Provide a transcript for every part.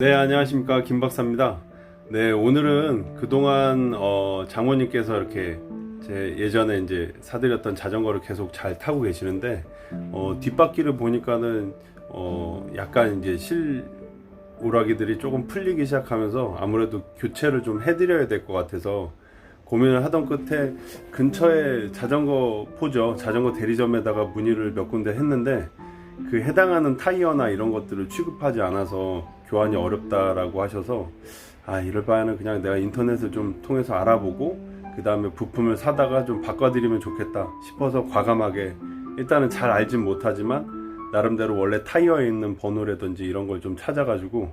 네, 안녕하십니까. 김 박사입니다. 네, 오늘은 그동안, 어, 장모님께서 이렇게 제 예전에 이제 사드렸던 자전거를 계속 잘 타고 계시는데, 어, 뒷바퀴를 보니까는, 어, 약간 이제 실, 오라기들이 조금 풀리기 시작하면서 아무래도 교체를 좀 해드려야 될 것 같아서 고민을 하던 끝에 근처에 자전거 포죠. 자전거 대리점에다가 문의를 몇 군데 했는데, 그 해당하는 타이어나 이런 것들을 취급하지 않아서 교환이 어렵다라고 하셔서 아 이럴 바에는 그냥 내가 인터넷을 좀 통해서 알아보고 그 다음에 부품을 사다가 좀 바꿔드리면 좋겠다 싶어서 과감하게 일단은 잘 알진 못하지만 나름대로 원래 타이어에 있는 번호라든지 이런 걸 좀 찾아가지고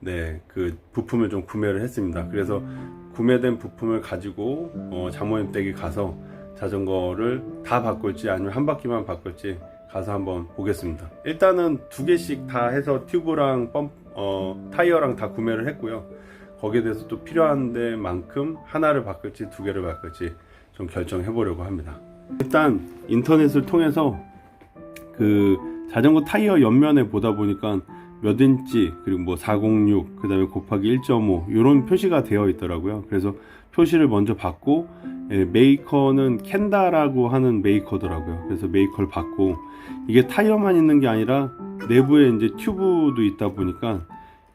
네 그 부품을 좀 구매를 했습니다 그래서 구매된 부품을 가지고 어, 장모님 댁에 가서 자전거를 다 바꿀지 아니면 한 바퀴만 바꿀지 가서 한번 보겠습니다. 일단은 두 개씩 다 해서 튜브랑 펌, 어, 타이어랑 다 구매를 했고요. 거기에 대해서 또 필요한 데만큼 하나를 바꿀지 두 개를 바꿀지 좀 결정해 보려고 합니다. 일단 인터넷을 통해서 그 자전거 타이어 옆면에 보다 보니까 몇 인치 그리고 뭐 406 그다음에 곱하기 1.5 이런 표시가 되어 있더라고요. 그래서 표시를 먼저 받고 예, 메이커는 캔다라고 하는 메이커더라고요. 그래서 메이커를 받고 이게 타이어만 있는 게 아니라 내부에 이제 튜브도 있다 보니까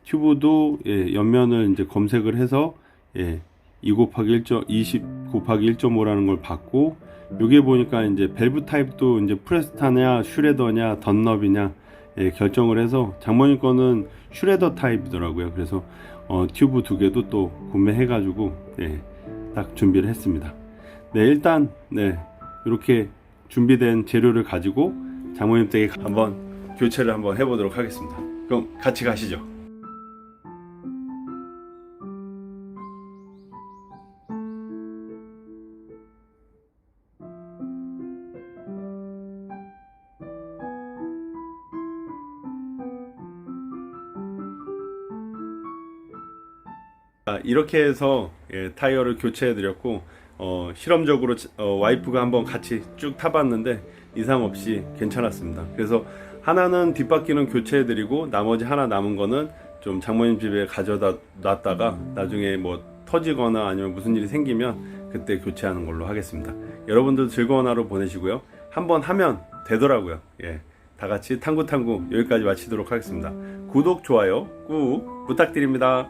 튜브도 예, 옆면을 이제 검색을 해서 예, 2 곱하기 1. 20 곱하기 1.5라는 걸 받고 여기에 보니까 이제 밸브 타입도 이제 프레스타냐 슈레더냐 던너비냐 예, 결정을 해서 장모님 거는 슈레더 타입이더라고요. 그래서 어, 튜브 두 개도 또 구매해 가지고 예, 딱 준비를 했습니다. 네 일단 네 이렇게 준비된 재료를 가지고 장모님 댁에 한번 교체를 한번 해보도록 하겠습니다. 그럼 같이 가시죠. 아, 이렇게 해서 예, 타이어를 교체해 드렸고 어, 실험적으로 어, 와이프가 한번 같이 쭉 타봤는데 이상 없이 괜찮았습니다. 그래서 하나는 뒷바퀴는 교체해 드리고 나머지 하나 남은 거는 좀 장모님 집에 가져다 놨다가 나중에 뭐 터지거나 아니면 무슨 일이 생기면 그때 교체하는 걸로 하겠습니다. 여러분들 즐거운 하루 보내시고요. 한번 하면 되더라고요. 예. 다 같이 탕구탕구 여기까지 마치도록 하겠습니다. 구독, 좋아요 꾹 부탁드립니다.